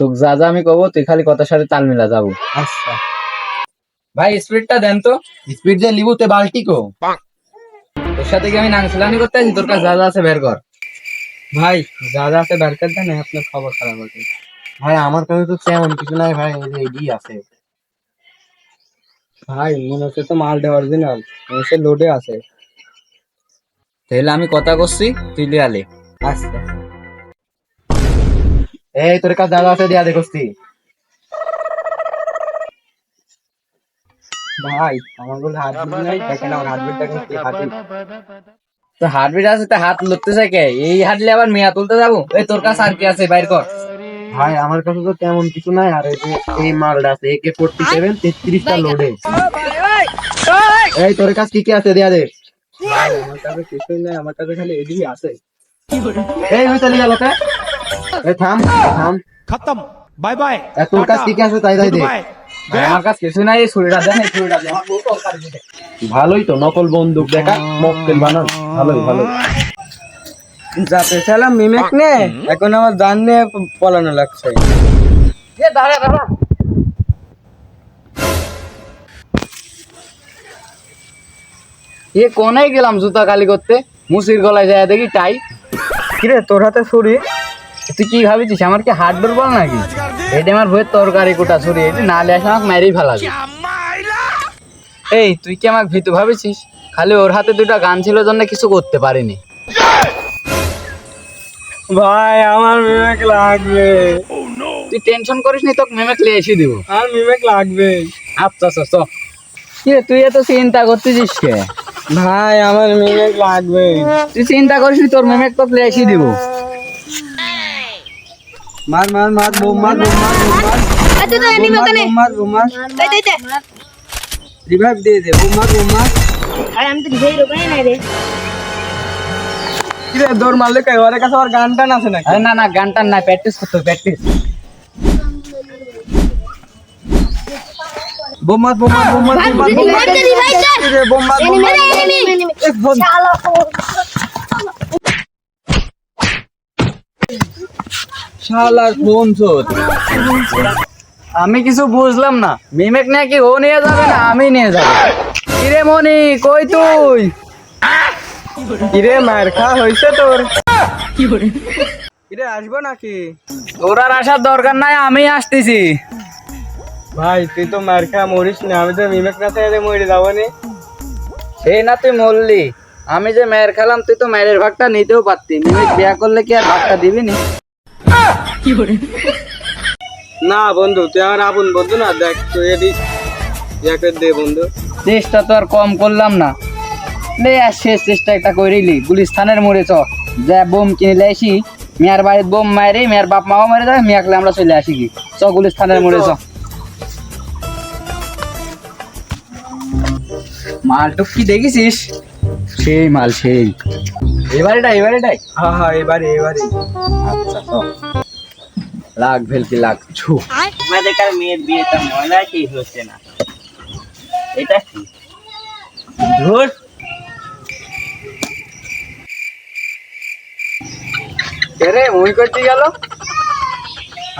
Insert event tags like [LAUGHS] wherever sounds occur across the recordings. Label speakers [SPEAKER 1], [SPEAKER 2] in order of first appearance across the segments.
[SPEAKER 1] তোকে যা যা আমি কব তুই খালি কথার সাথে তাল মিলা যাব।
[SPEAKER 2] আচ্ছা।
[SPEAKER 1] ভাই স্পিডটা দেন তো।
[SPEAKER 2] স্পিড দিয়ে লিবু তে বালতি কো।
[SPEAKER 1] তোর সাথে কি আমি নাংসলানি করতে আছি তোর কাছে যা যা আছে বের কর।
[SPEAKER 2] ভাই যা যা আছে বের করতে না আপনার খবর খারাপ আছে ভাই আমার কাছে তো তেমন কিছু নাই ভাই এই যে এডি আছে। ভাই মনে হচ্ছে তো মালটা অরিজিনাল মনে হচ্ছে লোডে আছে।
[SPEAKER 1] তাহলে আমি কথা করছি তুই লিয়ে আলে
[SPEAKER 2] আচ্ছা। এই তোর কাছে যা যা আছে দিয়া তুই ভাই আমার বলে হার্টবিট নাই দেখেন আমার হার্টবিটটা কি হার্টবিট
[SPEAKER 1] তো হার্টবিট আছে তা হাত লড়তে চাই কে? এই হাঁটলে আবার মেয়া তুলতে যাব? এই তোর কাছে আর কি আছে? বাইর কর।
[SPEAKER 2] ভাই আমার কাছে তো তেমন কিছু নাই আর এই যে এই মালটা আছে একে ফোর্টি সেভেন তেত্রিশটা লোডে এই তোর কাছে কি কি আছে দিয়া দে। আমার কাছে কিছুই নাই আমার কাছে খালি এডি আছে। এই হই চলে গেল থাম থাম। খতম। Bye bye. তাই তাই দে।
[SPEAKER 1] আমার কাছে কিছু নাই ছুরিটা দেন ছুরিটা দেন
[SPEAKER 2] ভালোই তো নকল বন্দুক দেখা মকটেল বানান। ভালোই ভালোই। যাতে সালাম মিমেক নে। এখন আমার জান নে পলানো লাগছে।
[SPEAKER 1] এ দাঁড়া দাঁড়া। এ কোনায় গেলাম জুতা কালি করতে? মুসির গলায় যায় দেখি টাই। [LAUGHS]
[SPEAKER 2] কিরে তোর হাতে ছুরি?
[SPEAKER 1] তুই কি ভাবিছিস? আমার কি হাত দুর্বল নাকি? এটা আমার ভয়ের তরকারি কোটা ছুরি এটা নালে আসে আমাকে মেরেই ফেলাবি। এই তুই কি আমাকে ভীতু ভাবিছিস? খালি ওর হাতে দুটা গান ছিল জন্য কিছু করতে পারিনি।
[SPEAKER 2] ভাই আমার মিমেক লাগবে।
[SPEAKER 1] তুই টেনশন করিস নি তোকে মেমে ক্লে এসে দিব।
[SPEAKER 2] আর মিমেক লাগবে।
[SPEAKER 1] আচ্ছা আচ্ছা চ কি তুই এত চিন্তা করতেছিস কে?
[SPEAKER 2] ভাই আমার মিমেক লাগবে।
[SPEAKER 1] তুই চিন্তা করিস নি তোর মেমে তো ক্লে এসে দিব।
[SPEAKER 2] মার মার মার বোম মার বোম মার বোম মার
[SPEAKER 3] আচ্ছা তো এনি
[SPEAKER 2] বোম মার,
[SPEAKER 3] ওখানে
[SPEAKER 2] বোম মার বোম মার
[SPEAKER 3] দে দে দে
[SPEAKER 2] রিভাইভ দিয়ে দে বোম মার বোম মার
[SPEAKER 3] আরে আমি তো ধেই ওখানে নাই রে
[SPEAKER 2] কিরে দৌড় মারলে কে ওর কাছে আর গান টান আছে নাকি
[SPEAKER 1] আরে না না গানটা না প্র্যাকটিস করতে প্র্যাকটিস
[SPEAKER 2] বোম মার বোম মার বোম মার বোম মার বোম মার
[SPEAKER 3] রিভাইভ রিভাইভ কর
[SPEAKER 2] কিরে বোম মার বোম মার
[SPEAKER 3] এনিমি এনিমি
[SPEAKER 2] এ ফোন
[SPEAKER 3] শালা
[SPEAKER 1] আমি কিছু বুঝলাম না। মিমেক নাকি ও নিয়ে যাবে না আমি নিয়ে যাব? কিরে মনি, কই তুই?
[SPEAKER 2] কিরে, মার খা হইছে তোর? কিরে, আসব নাকি?
[SPEAKER 1] তোর আর আসার দরকার নাই, আমি আসতেছি।
[SPEAKER 2] ভাই, তুই তো মার খা মরিস না, আমি তো মিমেক না থেকে মরে যাব নি।
[SPEAKER 1] সেই না তুই মরলি। আমি যে মেয়ের খেলাম, তুই তো মেয়ের ভাগটা নিতেও পারতি। মিমেক বিয়া করলে কি আর ভাগটা দিবি নি?
[SPEAKER 2] না বন্ধু তুই আমার আপন বন্ধু না দেখ তুই এদি ইয়া দে বন্ধু।
[SPEAKER 1] চেষ্টা তো আর কম করলাম না। লে আর শেষ চেষ্টা একটা করিলি গুলিস্থানের মোড়ে চ। যা বোম কিনে আসি মেয়ার বাড়ির বোম মারে মেয়ার বাপ মাও মারে যাবে মেয়াকলে আমরা চলে আসি কি? চ গুলিস্থানের মোড়ে চ। মালটুক কি দেখেছিস? সেই মাল সেই। এবারেটাই এবারেটাই
[SPEAKER 2] হ্যাঁ হ্যাঁ এবারে এবারে।
[SPEAKER 1] আচ্ছা তো লাখ ভেলকি লাখ ছু।
[SPEAKER 4] আমাদের মেয়ের বিয়েটা মজা কি হচ্ছে না? এটা কি? ধুর।
[SPEAKER 1] রে মুই করতে গেল?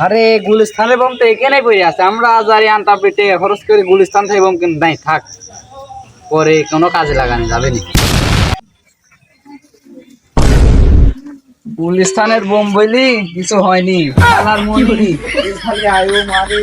[SPEAKER 1] আরে গুলিস্থানের বোম তো এখানে পড়ে আছে। আমরা আর আনতা পেটে খরচ করে গুলিস্তান থেকে বোম কিন্তু নাই থাক। পরে কোনো কাজে লাগানো যাবে না। গুলিস্তানের বোম বইলি কিছু হয়নি। আয়ু মারে।